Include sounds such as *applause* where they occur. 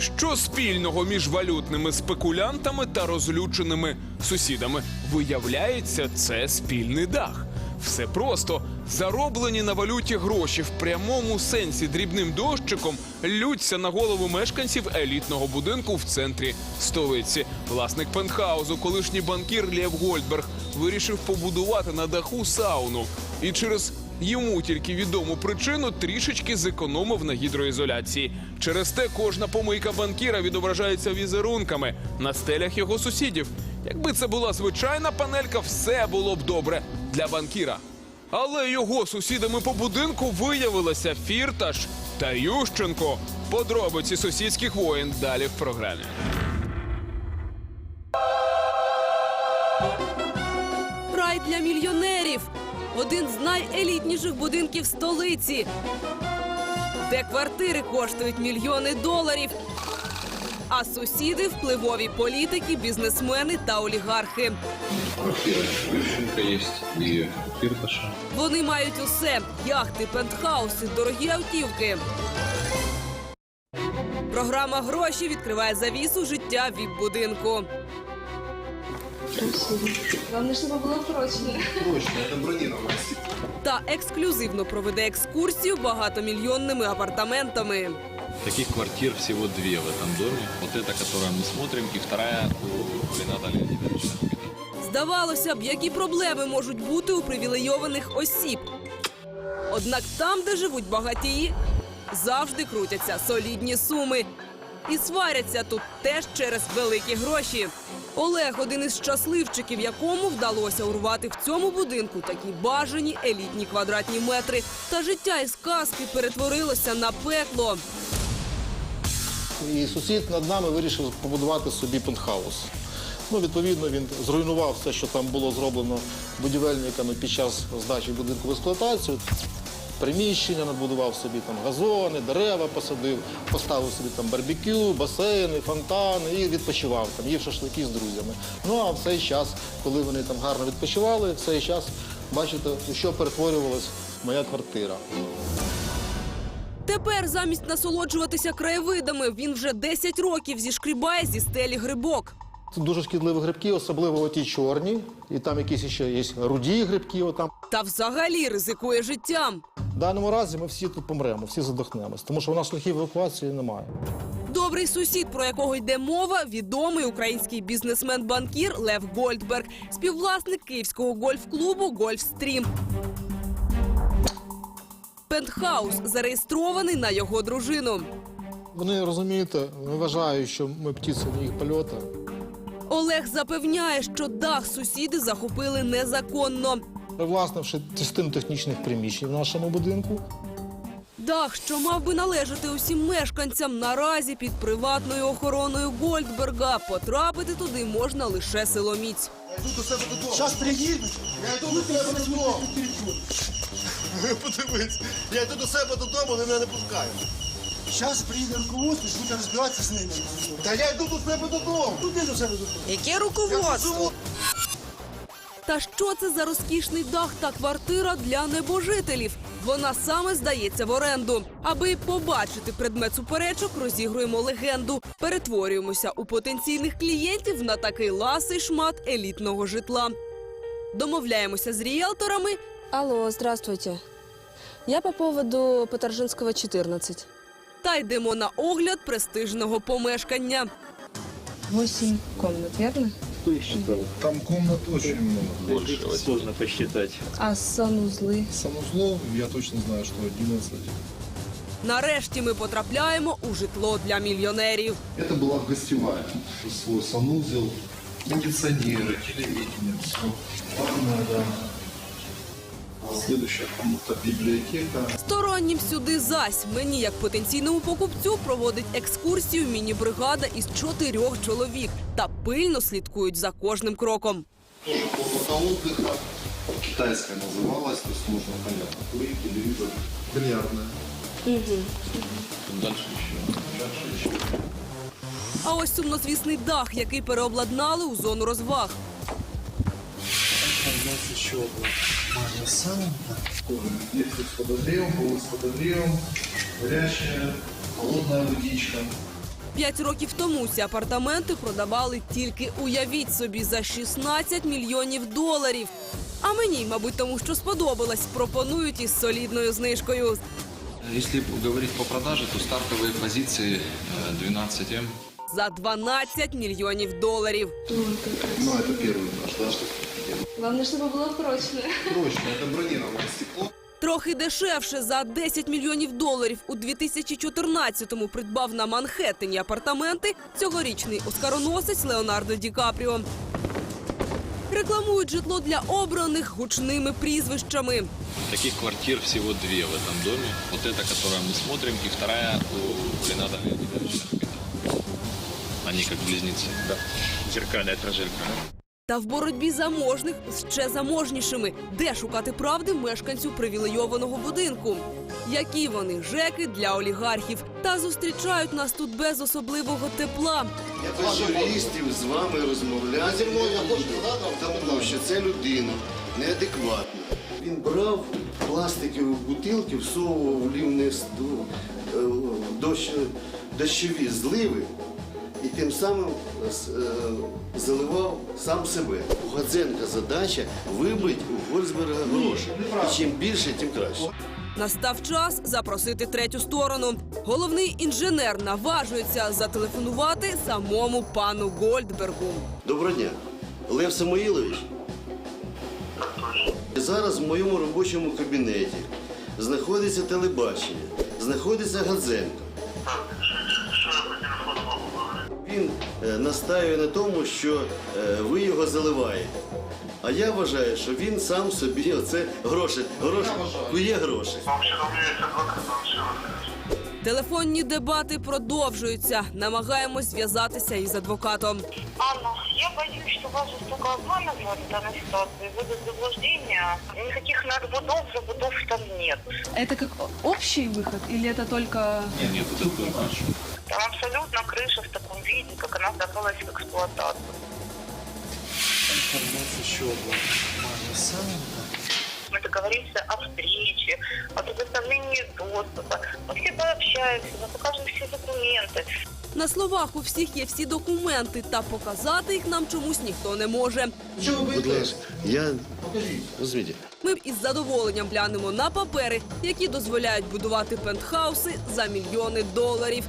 Що спільного між валютними спекулянтами та розлюченими сусідами? Виявляється, це спільний дах. Все просто зароблені на валюті гроші в прямому сенсі дрібним дощиком лються на голову мешканців елітного будинку в центрі столиці. Власник пентхаузу, колишній банкір Лєв Гольдберг, вирішив побудувати на даху сауну. І через Йому тільки відому причину трішечки зекономив на гідроізоляції. Через те кожна помийка банкіра відображається візерунками на стелях його сусідів. Якби це була звичайна панелька, все було б добре для банкіра. Але його сусідами по будинку виявилися Фірташ та Ющенко. Подробиці сусідських воєн далі в програмі. Один з найелітніших будинків столиці, де квартири коштують мільйони доларів. А сусіди впливові політики, бізнесмени та олігархи. Квартира Ющенко есть и Фирташа. Вони мають усе: яхти, пентхауси, дорогі автівки. Програма гроші відкриває завісу життя від будинку Главное, чтобы было прочно. Та ексклюзивно проведе екскурсію багатомільйонними апартаментами. Таких квартир всего две в этом доме. Вот эта, которую мы смотрим, и вторая у Рената Леонидовича. Здавалося б, які проблеми можуть бути у привілейованих осіб. Однак там, де живуть багатії, завжди крутяться солідні суми. І сваряться тут теж через великі гроші. Олег один із щасливчиків, якому вдалося урвати в цьому будинку такі бажані елітні квадратні метри. Та життя із казки перетворилося на пекло. І сусід над нами вирішив побудувати собі пентхаус. Ну, відповідно, він зруйнував все, що там було зроблено будівельниками під час здачі будинку в експлуатацію. Приміщення надбудував собі там газони, дерева посадив, поставив собі там барбекю, басейни, фонтани і відпочивав там, їв шашлики з друзями. Ну а в цей час, коли вони там гарно відпочивали, в цей час бачите, у що перетворювалась моя квартира. Тепер замість насолоджуватися краєвидами, він вже 10 років зішкрібає зі стелі грибок. Це дуже шкідливі грибки, особливо оті чорні, і там якісь ще є руді грибки. Отам. Та взагалі ризикує життям. В даному разі ми всі тут помремо, всі задохнемось, тому що у нас шляхів евакуації немає. Добрий сусід, про якого йде мова, відомий український бізнесмен-банкір Лев Гольдберг, співвласник київського гольф-клубу Гольфстрім. Пентхаус зареєстрований на його дружину. Вони розумієте, не вважають, що ми птиці не їх польота. Олег запевняє, що дах сусіди захопили незаконно. Привласнивши частину технічних приміщень в нашому будинку, Дах, що мав би належати усім мешканцям, наразі під приватною охороною Гольдберга. Потрапити туди можна лише силоміць. Зараз приїдуть, я йду до себе додому. Подивись, я йду до себе додому, вони мене не пускають. Зараз приїде руководство, буде розбиратися з ними. Та я йду до себе додому. Туди до себе додому. Яке руководство? Та що це за розкішний дах та квартира для небожителів? Вона саме здається в оренду. Аби побачити предмет суперечок, розігруємо легенду. Перетворюємося у потенційних клієнтів на такий ласий шмат елітного житла. Домовляємося з ріелторами Алло, здравствуйте. Я по поводу Петоржинского 14. та йдемо на огляд престижного помешкання. Восемь комнат, верно? Там комнат очень много. Больше Сложно посчитать. А санузлы? Санузлов, я точно знаю, что 11. Нарешті ми потрапляємо у житло для мільйонерів. Это была гостевая. Свой санузел, кондиционеры, телевидение, все. Ванная, да. Следующая комната библиотека. Стороннім сюди зась. Мені, як потенційному покупцю, проводить екскурсію міні-бригада із чотирьох чоловік та пильно слідкують за кожним кроком. Тоже комната отдыха. Китайская называлась, то есть можно, понятно, курить, телевизор. Бильярдная. Дальше еще. Дальше еще. А ось сумнозвісний дах, який переобладнали у зону розваг У нас еще одна маленькая сауна. Здесь вот с подогревом, полы с подогревом, горячая, холодная водичка. П'ять років тому ці апартаменти продавали тільки уявіть собі за 16 мільйонів доларів. А мені, мабуть, тому що сподобалось, пропонують із солідною знижкою. Если говорить по продаже, то стартовые позиции э, 12М. За 12 мільйонів доларів. Ну, это первый наш, да, что Главное, чтобы было прочное. прочно, это бронированное стекло. Трохи дешевше за 10 мільйонів доларів у 2014-му придбав на Манхеттені апартаменти цьогорічний оскароносець Леонардо Ді Капріо. Рекламують житло для обраних гучними прізвищами. Таких квартир всего две в этом доме. Вот эта, которую мы смотрим, и вторая у Рената Леонидовича. Они как близнецы. Да. Зеркальная отражелька. Та в боротьбі заможних з ще заможнішими. Де шукати правди мешканцю привілейованого будинку? Які вони жеки для олігархів? Та зустрічають нас тут без особливого тепла. Я без юристів з вами можу, тому що це людина неадекватна. Він брав пластикові бутилки, всовував в лівне дощ, дощові зливи і тим самим е, заливав сам себе. У Гадзенка задача вибити у Гольцберга гроші. І чим більше, тим краще. Настав час запросити третю сторону. Головний інженер наважується зателефонувати самому пану Гольдбергу. Доброго дня. Лев Самоїлович. Зараз в моєму робочому кабінеті знаходиться телебачення, знаходиться Гадзенко. Він е, настаює на тому, що е, ви його заливаєте. А я вважаю, що він сам собі *laughs* оце гроші, гроші, є гроші. Телефонні дебати продовжуються. Намагаємось зв'язатися із адвокатом. Анна, я боюсь, что вас жестоко обманывают в данной ситуации, вводят заблуждение. Никаких надбудов, забудов там нет. Это как общий выход или это только... Нет, нет, это только наш. Там абсолютно крыша в таком виде, как она сдавалась в эксплуатацию. Мы договоримся о встрече, о предоставлении доступа. Мы все пообщаемся, мы покажем все документы. На словах у всіх є всі документи, та показати їх нам чомусь ніхто не може. Будь ласка, я. Ми б із задоволенням глянемо на папери, які дозволяють будувати пентхауси за мільйони доларів.